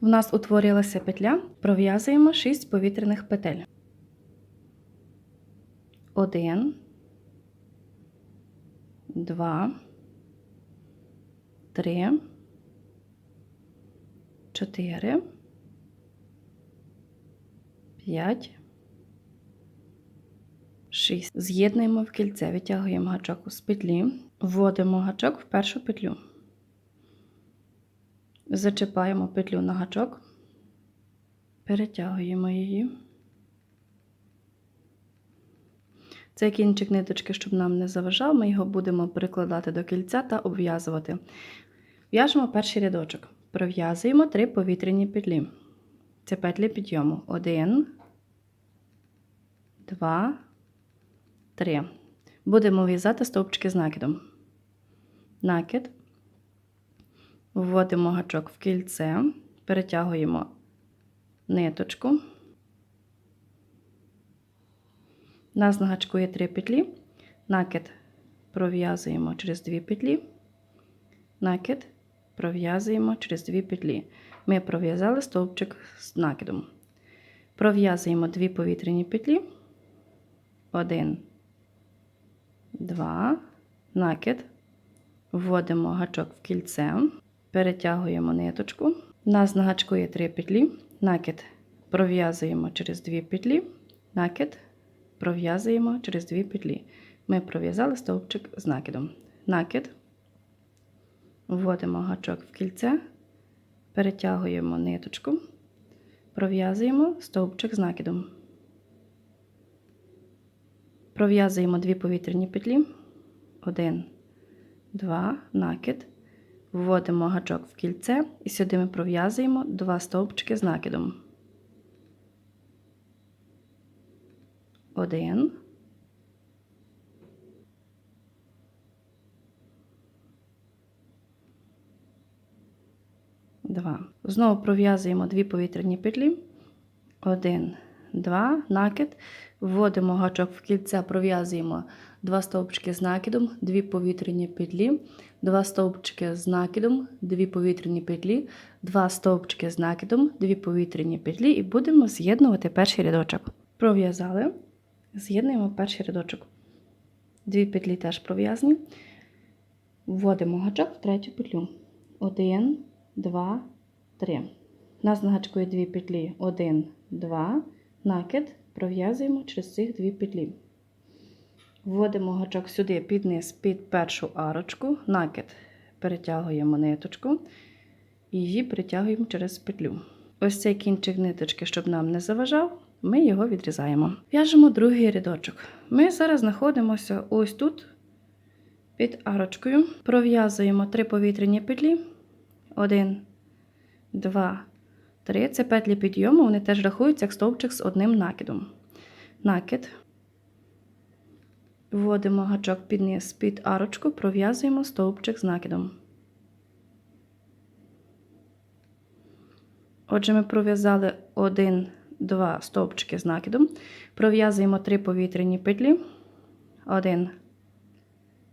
В нас утворилася петля, пров'язуємо 6 повітряних петель. 1, 2, 3, 4, 5, 6. З'єднуємо в кільце, витягуємо гачок з петлі, вводимо гачок в першу петлю. Зачіпаємо петлю на гачок, перетягуємо її. Цей кінчик ниточки, щоб нам не заважав, ми його будемо прикладати до кільця та обв'язувати. В'яжемо перший рядочок. Пров'язуємо три повітряні петлі. Це петлі підйому. Один, два, три. Будемо в'язати стовпчики з накидом. Накид. Вводимо гачок в кільце, перетягуємо ниточку. У нас на гачку є три петлі. Накид пров'язуємо через дві петлі. Накид пров'язуємо через дві петлі. Ми пров'язали стовпчик з накидом. Пров'язуємо дві повітряні петлі. Один, два, накид. Вводимо гачок в кільце, перетягуємо ниточку. У нас на гачку є три петлі. Накид пров'язуємо через дві петлі. Накид пров'язуємо через дві петлі. Ми пров'язали стовпчик з накидом. Накид. Вводимо гачок в кільце, перетягуємо ниточку, пров'язуємо стовпчик з накидом. Пров'язуємо дві повітряні петлі. Один, два, накид. Вводимо гачок в кільце і сюди ми пров'язуємо два стовпчики з накидом. Один. Два. Знову пров'язуємо дві повітряні петлі. Один, два, накид. Вводимо гачок в кільце, пров'язуємо два стовпчики з накидом, дві повітряні петлі, два стовпчики з накидом, дві повітряні петлі, два стовпчики з накидом, дві повітряні петлі і будемо з'єднувати перший рядочок. Пров'язали, з'єднуємо перший рядочок. Дві петлі теж пров'язані. Вводимо гачок в третю петлю. Один, два, три. У нас на гачку є дві петлі. Один, два, накид. Пров'язуємо через цих дві петлі. Вводимо гачок сюди під низ, під першу арочку, накид, перетягуємо ниточку і її притягуємо через петлю. Ось цей кінчик ниточки, щоб нам не заважав, ми його відрізаємо. В'яжемо другий рядочок. Ми зараз знаходимося ось тут, під арочкою. Пров'язуємо три повітряні петлі. Один, два, три. Це петлі підйому, вони теж рахуються як стовпчик з одним накидом. Накид. Вводимо гачок під низ під арочку, пров'язуємо стовпчик з накидом. Отже, ми пров'язали один, два стовпчики з накидом. Пров'язуємо три повітряні петлі. Один,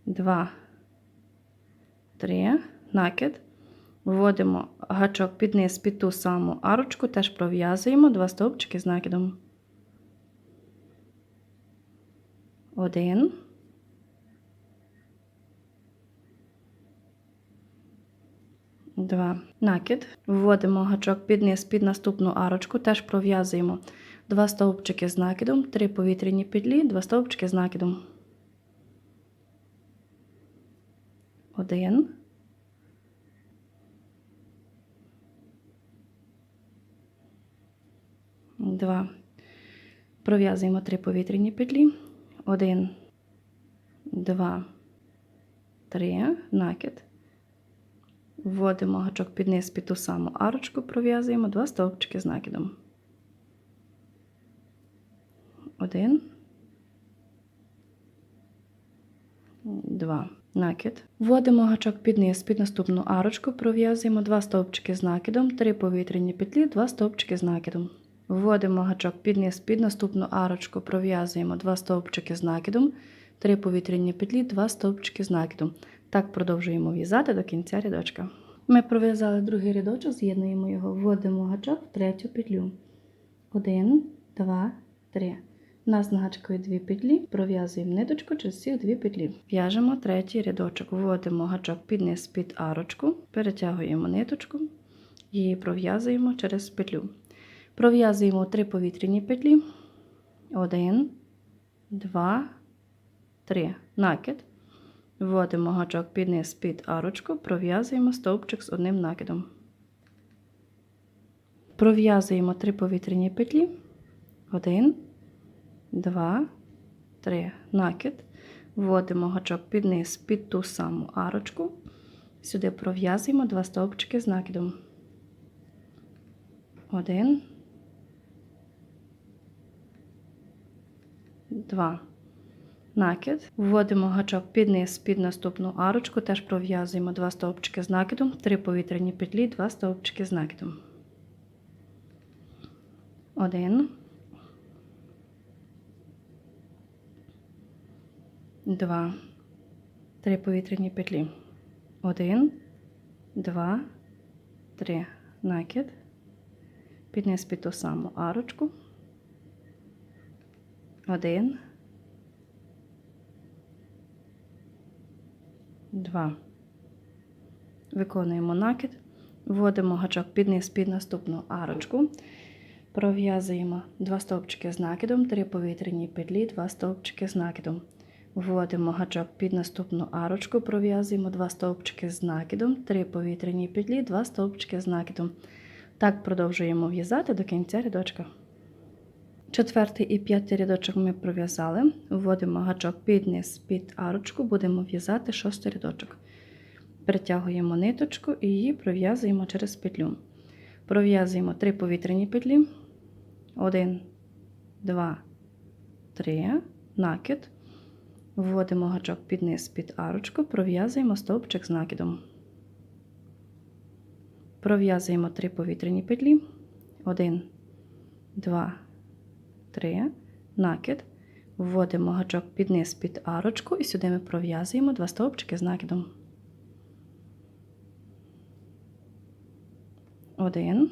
два, три. Накид. Вводимо гачок під низ під ту саму арочку, теж пров'язуємо два стовпчики з накидом. Один. Два. Накид. Вводимо гачок під низ під наступну арочку, теж пров'язуємо два стовпчики з накидом, три повітряні петлі, два стовпчики з накидом. Один. Два. Пров'язуємо три повітряні петлі. Один, два, три. Накид. Вводимо гачок під низ під ту саму арочку, пров'язуємо два стовпчики з накидом. Один. Два. Накид. Вводимо гачок під низ під наступну арочку, пров'язуємо два стовпчики з накидом, три повітряні петлі, два стовпчики з накидом. Вводимо гачок під низ під наступну арочку, пров'язуємо два стовпчики з накидом, три повітряні петлі, два стовпчики з накидом. Так продовжуємо в'язати до кінця рядочка. Ми пров'язали другий рядочок, з'єднуємо його, вводимо гачок в третю петлю. Один, два, три. У нас на гачкові дві петлі, пров'язуємо ниточку через всі дві петлі. В'яжемо третій рядочок, вводимо гачок під низ під арочку, перетягуємо ниточку і пров'язуємо через петлю. Пров'язуємо три повітряні петлі. Один, два, три. Накид. Вводимо гачок під низ під арочку, пров'язуємо стовпчик з одним накидом. Пров'язуємо три повітряні петлі. Один, два, три. Накид. Вводимо гачок під низ під ту саму арочку. Сюди пров'язуємо два стовпчики з накидом. Один. Два. Накид. Вводимо гачок під низ під наступну арочку, теж пров'язуємо два стовпчики з накидом, три повітряні петлі, два стовпчики з накидом. Один. Два. Три повітряні петлі. Один, два, три. Накид. Під низ під ту саму арочку. Один. Два. Виконуємо накид. Вводимо гачок під низ під наступну арочку. Пров'язуємо два стовпчики з накидом, три повітряні петлі, два стовпчики з накидом. Вводимо гачок під наступну арочку, пров'язуємо два стовпчики з накидом, три повітряні петлі, два стовпчики з накидом. Так продовжуємо в'язати до кінця рядочка. Четвертий і п'ятий рядочок ми пров'язали. Вводимо гачок під низ під арочку, будемо в'язати шостий рядочок. Притягуємо ниточку і її пров'язуємо через петлю. Пров'язуємо три повітряні петлі. Один, два, три. Накид. Вводимо гачок під низ під арочку, пров'язуємо стовпчик з накидом. Пров'язуємо три повітряні петлі. Один, два, три. Накид. Вводимо гачок під низ під арочку і сюди ми пров'язуємо два стовпчики з накидом. Один.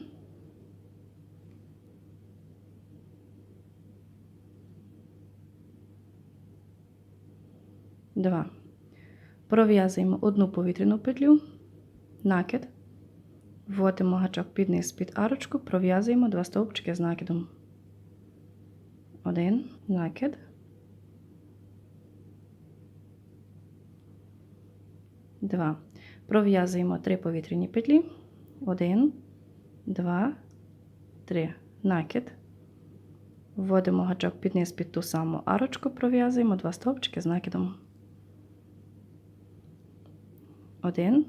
Два. Пров'язуємо одну повітряну петлю, накид. Вводимо гачок під низ під арочку, пров'язуємо два стовпчики з накидом. Один накид. Два. Пров'язуємо три повітряні петлі. Один, два, три. Накид. Вводимо гачок під низ під ту саму арочку, пров'язуємо два стовпчики з накидом. Один.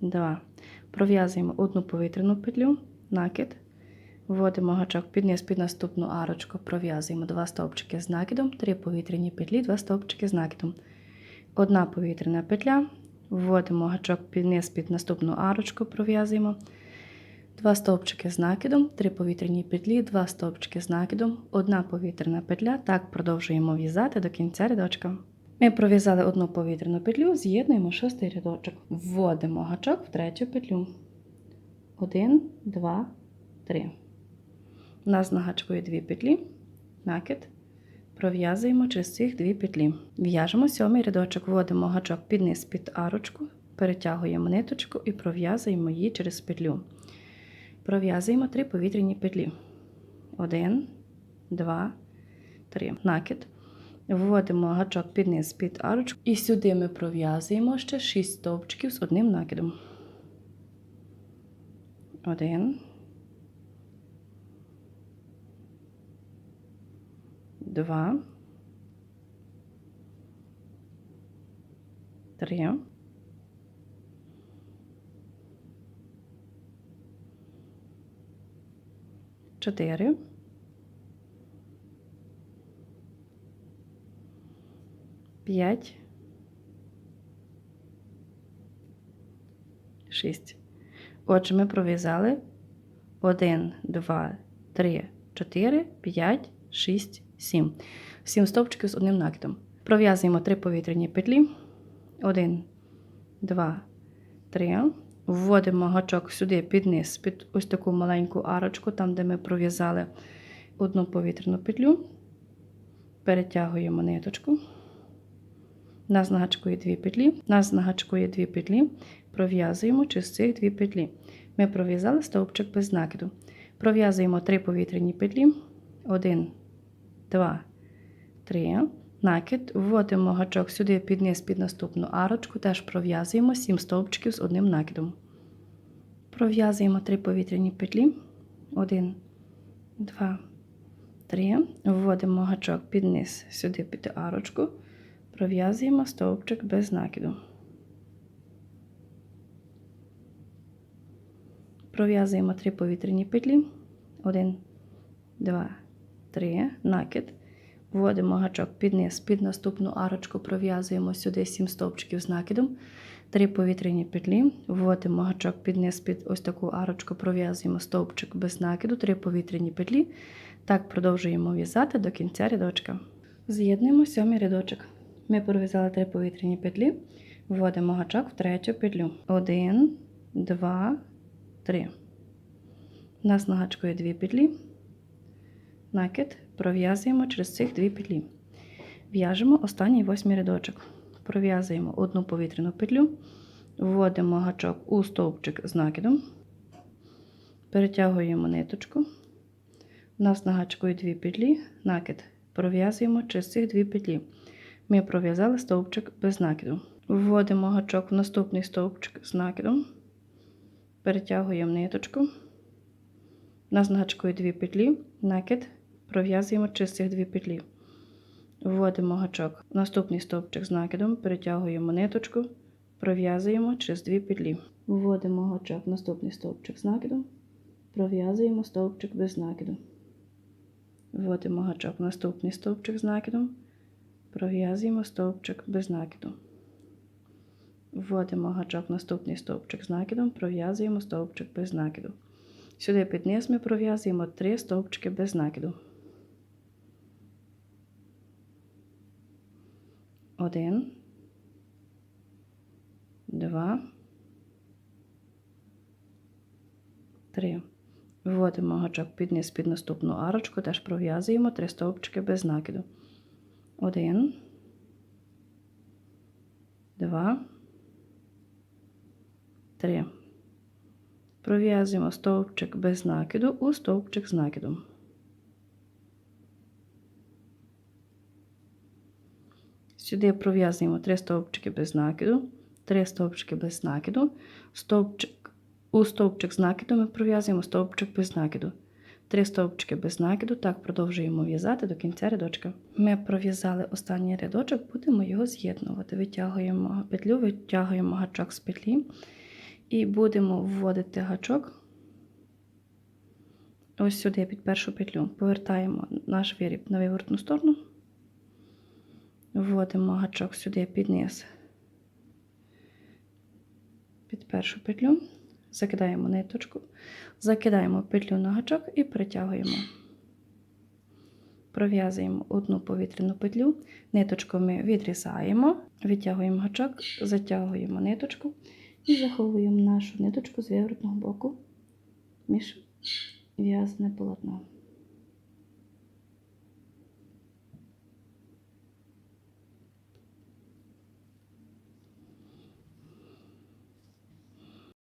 Два. Пров'язуємо одну повітряну петлю, накид. Вводимо гачок під низ під наступну арочку, пров'язуємо два стовпчики з накидом, три повітряні петлі, два стовпчики з накидом. Одна повітряна петля. Вводимо гачок під низ під наступну арочку, пров'язуємо. Два стовпчики з накидом, три повітряні петлі, два стовпчики з накидом, одна повітряна петля. Так продовжуємо в'язати до кінця рядочка. Ми пров'язали одну повітряну петлю, з'єднуємо шостий рядочок. Вводимо гачок в третю петлю. Один, два, три. У нас на гачку є дві петлі, накид. Пров'язуємо через цих дві петлі. В'яжемо сьомий рядочок, вводимо гачок під низ під арочку, перетягуємо ниточку і пров'язуємо її через петлю. Пров'язуємо три повітряні петлі. Один, два, три. Накид. Вводимо гачок під низ під арочку. І сюди ми пров'язуємо ще 6 стовпчиків з одним накидом. Один. Два. Три. Чотири. П'ять. Шість. Отже, ми пров'язали один, два, три, чотири, п'ять, шість, сім. Сім стовпчиків з одним накидом. Пров'язуємо три повітряні петлі. Один, два, три. Вводимо гачок сюди під низ, під ось таку маленьку арочку, там, де ми пров'язали одну повітряну петлю. Перетягуємо ниточку. Нас нагачкує дві петлі. Нас нагачкує дві петлі. Пров'язуємо через цих дві петлі. Ми пров'язали стовпчик без накиду. Пров'язуємо три повітряні петлі. Один, два, три. Накид. Вводимо гачок сюди під низ під наступну арочку. Теж пров'язуємо 7 стовпчиків з одним накидом. Пров'язуємо три повітряні петлі. Один, два, три. Вводимо гачок під низ сюди під арочку. Пров'язуємо стовпчик без накиду. Пров'язуємо три повітряні петлі. Один, два, три. Накид. Вводимо гачок під низ, під наступну арочку пров'язуємо сюди 7 стовпчиків з накидом. Три повітряні петлі. Вводимо гачок під низ, під ось таку арочку, пров'язуємо стовпчик без накиду, три повітряні петлі. Так продовжуємо в'язати до кінця рядочка. З'єднуємо сьомий рядочок. Ми пров'язали три повітряні петлі. Вводимо гачок в третю петлю. Один, два, три. У нас на гачку є дві петлі. Накид пров'язуємо через цих дві петлі. В'яжемо останній восьмий рядочок. Пров'язуємо одну повітряну петлю, вводимо гачок у стовпчик з накидом, перетягуємо ниточку. У нас на гачку є дві петлі, накид пров'язуємо через цих дві петлі. Ми пров'язали стовпчик без накиду. Вводимо гачок в наступний стовпчик з накидом, перетягуємо ниточку. У нас на дві петлі, накид пров'язуємо через цих дві петлі. Вводимо гачок в наступний стовпчик з накидом, перетягуємо ниточку, пров'язуємо через дві петлі. Вводимо гачок в наступний стовпчик з накидом, пров'язуємо стовпчик без накиду. Вводимо гачок в наступний стовпчик з накидом, пров'язуємо стовпчик без накиду. Вводимо гачок наступний стовпчик з накидом, пров'язуємо стовпчик без накиду. Сюди під низ ми пров'язуємо три стовпчики без накиду. Один, два, три. Вводимо гачок під низ під наступну арочку, теж пров'язуємо три стовпчики без накиду. Один, два, три. Пров'язуємо стовпчик без накиду у стовпчик з накидом. Сюди пров'язуємо три стовпчики без накиду, три стовпчики без накиду, стовпчик, у стовпчик з накидом ми пров'язуємо стовпчик без накиду. Три стовпчики без накиду, так продовжуємо в'язати до кінця рядочка. Ми пров'язали останній рядочок, будемо його з'єднувати. Витягуємо петлю, витягуємо гачок з петлі і будемо вводити гачок ось сюди під першу петлю. Повертаємо наш виріб на виворотну сторону. Вводимо гачок сюди під низ, під першу петлю, закидаємо ниточку, закидаємо петлю на гачок і притягуємо. Пров'язуємо одну повітряну петлю, ниточку ми відрізаємо, відтягуємо гачок, затягуємо ниточку і заховуємо нашу ниточку з виворотного боку між в'язане полотно.